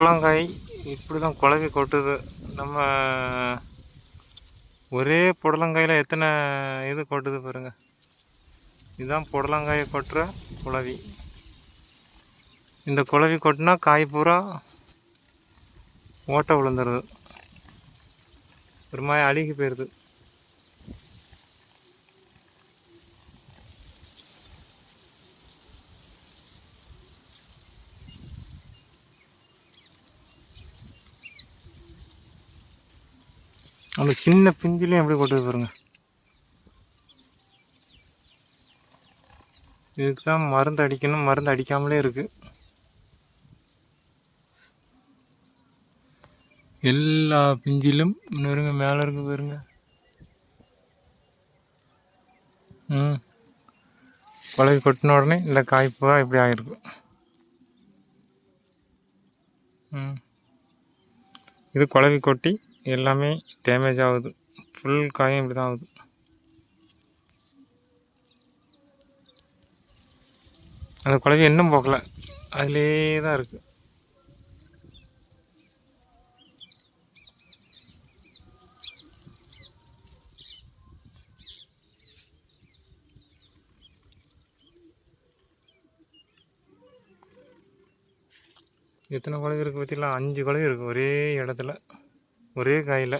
புடலங்காய் இப்படி தான் குழவி கொட்டுது. நம்ம ஒரே புடலங்காயில் எத்தனை இது கொட்டுது பாருங்க. இதுதான் புடலங்காயை கொட்டுற குழவி. இந்த குழவி கொட்டினா காய் பூரா ஓட்டை விழுந்துருது. ஒரு மாதிரி அழுகி போயிடுது அந்த சின்ன பிஞ்சிலையும் எப்படி கொட்டுது பாருங்க. இதுக்கு தான் மருந்து அடிக்கணும். மருந்து அடிக்காமலே இருக்கு. எல்லா பிஞ்சிலும் நெருங்க மேலே இருக்கு பாருங்க. ம். பழகி கொட்டின உடனே இந்த காய்ப்பா இப்படி ஆகிருக்கு ம். இது குழவி கொட்டி எல்லாமே டேமேஜ் ஆகுது. ஃபுல் காயும் இப்படி தான் ஆகுது. அந்த குழவி இன்னும் போகல அதிலே தான் இருக்குது எத்தனை குழவி இருக்குது பார்த்தீங்களா? அஞ்சு குழவி இருக்குது ஒரே இடத்துல. ஒரே காயில்.